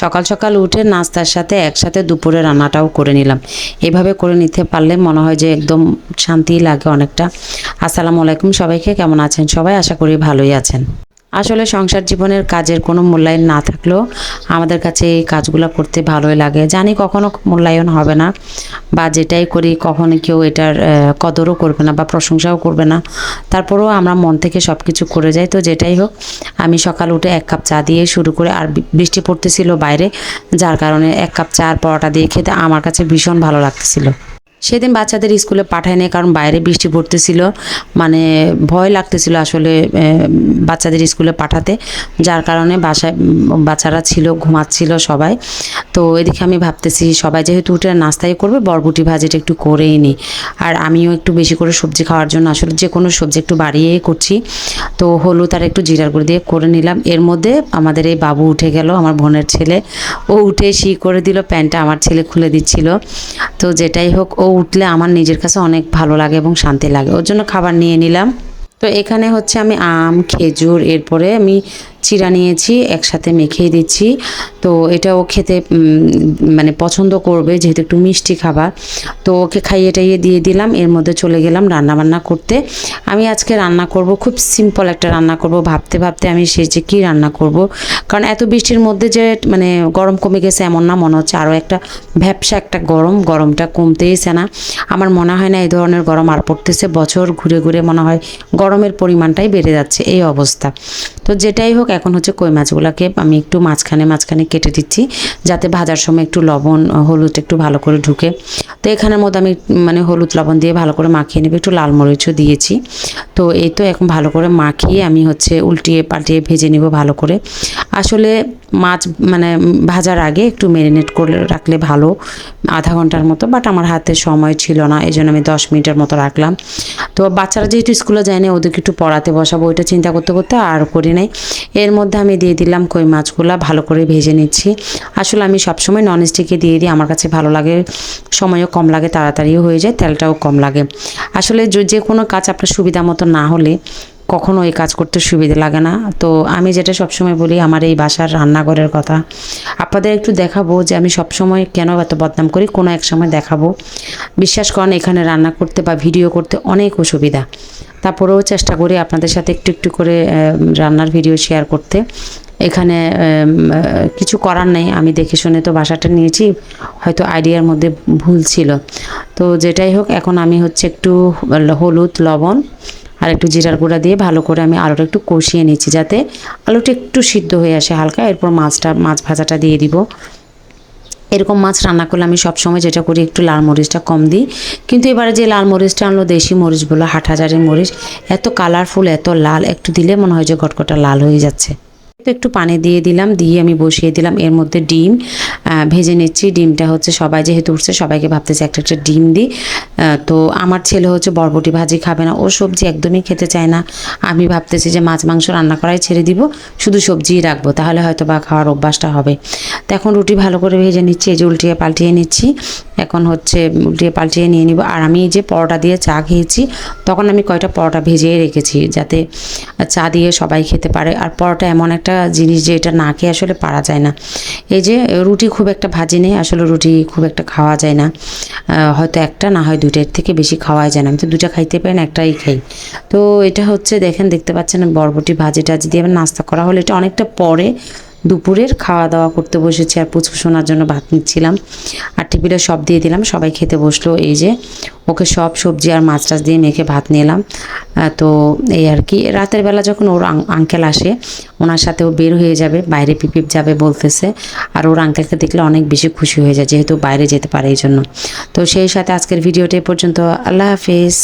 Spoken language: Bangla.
সকাল সকাল উঠে নাস্তার সাথে একসাথে দুপুরে রান্নাটাও করে নিলাম। এভাবে করে নিতে পারলে মনে হয় যে একদম শান্তি লাগে অনেকটা। আসসালামু আলাইকুম সবাইকে, কেমন আছেন সবাই? আশা করি ভালোই আছেন। আসলে সংসার জীবনের কাজের কোনো মূল্যায়ন না থাকলেও আমাদের কাছে এই কাজগুলো করতে ভালোই লাগে। জানি কখনো মূল্যায়ন হবে না বা যেটাই করি কখনো কেউ এটার কদরও করবে না বা প্রশংসাও করবে না। তারপরেও আমরা মন থেকে সব কিছু করে যাই। তো যেটাই হোক, আমি সকাল উঠে এক কাপ চা দিয়ে শুরু করে আর বৃষ্টি পড়তেছিল বাইরে, যার কারণে এক কাপ চা আর পরোটা দিয়ে খেতে আমার কাছে ভীষণ ভালো লাগতেছিল। সেদিন বাচ্চাদের স্কুলে পাঠায় নাই, কারণ বাইরে বৃষ্টি পড়তেছিল। মানে ভয় লাগতেছিল আসলে বাচ্চাদের স্কুলে পাঠাতে। যার কারণে বাসায়, বাচ্চারা ছিল, ঘুমাচ্ছিল সবাই। তো এদিকে আমি ভাবতেছি, সবাই যেহেতু উঠে নাস্তাই করবে, বরবুটি ভাজিটা একটু করেই নিই আর আমিও একটু বেশি করে সবজি খাওয়ার জন্য আসলে যে কোনো সবজি একটু বাড়িয়েই করছি। তো হলুদ আর একটু জিরার গুঁড়ো দিয়ে করে নিলাম। এর মধ্যে আমাদের এই বাবু উঠে গেল, আমার বোনের ছেলে। ও উঠে শি করে দিল প্যান্টটা আমার ছেলে খুলে দিচ্ছিল। তো যেটাই হোক, ও উঠলে আমার নিজের কাছে অনেক ভালো লাগে এবং শান্তি লাগে। ওর জন্য খাবার নিয়ে নিলাম। তো এখানে হচ্ছে আমি আম, খেজুর, এরপরে আমি চিরা নিয়েছি, একসাথে মেখে দিচ্ছি। তো এটাও খেতে মানে পছন্দ করবে, যেহেতু একটু মিষ্টি খাবার। তো ওকে খাইয়ে টাইয়ে দিয়ে দিলাম, এর মধ্যে চলে গেলাম রান্না বান্না করতে। আমি আজকে রান্না করব, খুব সিম্পল একটা রান্না করব। ভাবতে ভাবতে আমি সে যে কী রান্না করব। কারণ এত বৃষ্টির মধ্যে যে মানে গরম কমে গেছে এমন না, মনে হচ্ছে আরও একটা ভ্যাবসা একটা গরম, গরমটা কমতেইছে না। আমার মনে হয় না এই ধরনের গরম আর পড়তেছে। বছর ঘুরে ঘুরে মনে হয় গরমের পরিমাণটাই বেড়ে যাচ্ছে, এই অবস্থা। তো যেটাই হোক এখন হচ্ছে কই মাছগুলোকে আমি একটু মাঝখানে মাঝখানে কেটে দিচ্ছি, যাতে ভাজার সময় একটু লবণ হলুদ একটু ভালো করে ঢুকে। তো এখানের মধ্যে আমি মানে হলুদ লবণ দিয়ে ভালো করে মাখিয়ে নেবে, একটু লাল মরিচও দিয়েছি। তো এই তো এখন ভালো করে মাখিয়ে আমি হচ্ছে উল্টিয়ে পাল্টিয়ে ভেজে নিব ভালো করে। আসলে মাছ মানে ভাজার আগে একটু ম্যারিনেট করে রাখলে ভালো, আধা ঘণ্টার মতো, বাট আমার হাতে সময় ছিল না এই জন্য আমি দশ মিনিটের মতো রাখলাম। তো বাচ্চারা যেহেতু স্কুলে যায় না, ওদেরকে একটু পড়াতে বসাবো, ওইটা চিন্তা করতে করতে আর করি নাই। এর মধ্যে আমি দিয়ে দিলাম কই মাছগুলা, ভালো করে ভেজে নিচ্ছি। আসলে আমি সবসময় ননস্টিকে দিয়ে দিই, আমার কাছে ভালো লাগে, সময়ও কম লাগে, তাড়াতাড়িও হয়ে যায়, তেলটাও কম লাগে। আসলে যে- কোনো কাজ আপনার সুবিধা মতো না হলে কখনো এই কাজ করতে সুবিধা লাগে না। তো আমি যেটা সবসময় বলি, আমার এই বাসার রান্নাঘরের কথা। আপনাদের একটু দেখাবো যে, আমি সবসময় কেন এত বদনাম করি, কোনো এক সময় দেখাবো। বিশ্বাস করেন, এখানে রান্না করতে বা ভিডিও করতে অনেক অসুবিধা। তারপরেও চেষ্টা করি আপনাদের সাথে একটু একটু করে রান্নার ভিডিও শেয়ার করতে। এখানে কিছু করার নেই। আমি দেখে শুনে তো বাসাটা নিয়েছি। হয়তো আইডিয়ার মধ্যে ভুল ছিল। তো যেটাই হোক, এখন আমি হচ্ছে একটু হলুদ, লবণ আর একটু জিরার গুঁড়া দিয়ে ভালো করে আমি আলুটা একটু কষিয়ে নিচ্ছি যাতে আলুটা একটু সিদ্ধ হয়ে আসে হালকা। এরপর মাছটা, মাছ ভাজাটা দিয়ে দিব। এরকম মাছ রান্না করলে আমি সবসময় যেটা করি, একটু লাল মরিচটা কম দিই। কিন্তু এবারে যে লাল মরিচটা আনলো, দেশি মরিচ বলো হাট হাজারের মরিচ, এত কালারফুল এত লাল, একটু দিলে মনে হয় যে গটকটা লাল হয়ে যাচ্ছে। তো একটু পানি দিয়ে দিলাম, দিয়ে আমি বসিয়ে দিলাম। এর মধ্যে ডিম ভেজে নিচ্ছি। ডিমটা হচ্ছে সবাই যেহেতু উঠছে, সবাইকে ভাবতেছে একটা একটা ডিম দিই। তো আমার ছেলে হচ্ছে বরবটি ভাজি খাবে না। ও সবজি একদমই খেতে চায় না। আমি ভাবতেছি যে মাছ, মাংস রান্না করাই ছেড়ে দিব, শুধু সবজিই রাখব। তাহলে হয়তো বা খাওয়ার অভ্যাসটা হবে। তো এখন রুটি ভালো করে ভেজে নিচ্ছি, এই যে উল্টিয়ে পাল্টিয়ে নিচ্ছি। এখন হচ্ছে উল্টিয়ে পাল্টিয়ে নিয়ে নিব। আর আমি যে পরোটা দিয়ে চা খেয়েছি, তখন আমি কয়টা পরোটা ভেজেই রেখেছি, যাতে চা দিয়ে সবাই খেতে পারে। আর পরোটা এমন একটা জিনিস যে এটা না খেয়ে আসলে পারা যায় না। এই যে রুটি খুব একটা ভাজি নেই, আসলে রুটি খুব একটা খাওয়া যায় না। হয়তো একটা, না হয় দুটার থেকে বেশি খাওয়া যায় না। আমি তো দুটা খাইতে পারি না, একটাই খাই। তো এটা হচ্ছে, দেখেন, দেখতে পাচ্ছেন, বরবটি ভাজিটা যদি দিয়ে নাস্তা করা হলে, এটা অনেকটা পরে দুপুরের খাওয়া দাওয়া করতে বসেছি আর পুচকু শোনার জন্য ভাত নিচ্ছিলাম। আর টেবিলে সব দিয়ে দিলাম, সবাই খেতে বসল। এই যে ওকে সব সবজি আর মাছ টাছ দিয়ে মেখে ভাত নিলাম। তো এই আর কি, রাতের বেলা যখন ওর আঙ্কেল আসে, ওনার সাথে ও বের হয়ে যাবে, বাইরে পিপিপ যাবে বলতেছে। আর ওর আঙ্কেলকে দেখলে অনেক বেশি খুশি হয়ে যায়, যেহেতু বাইরে যেতে পারে এই জন্য তো সেই সাথে আজকের ভিডিওটা পর্যন্ত, আল্লাহ হাফিজ।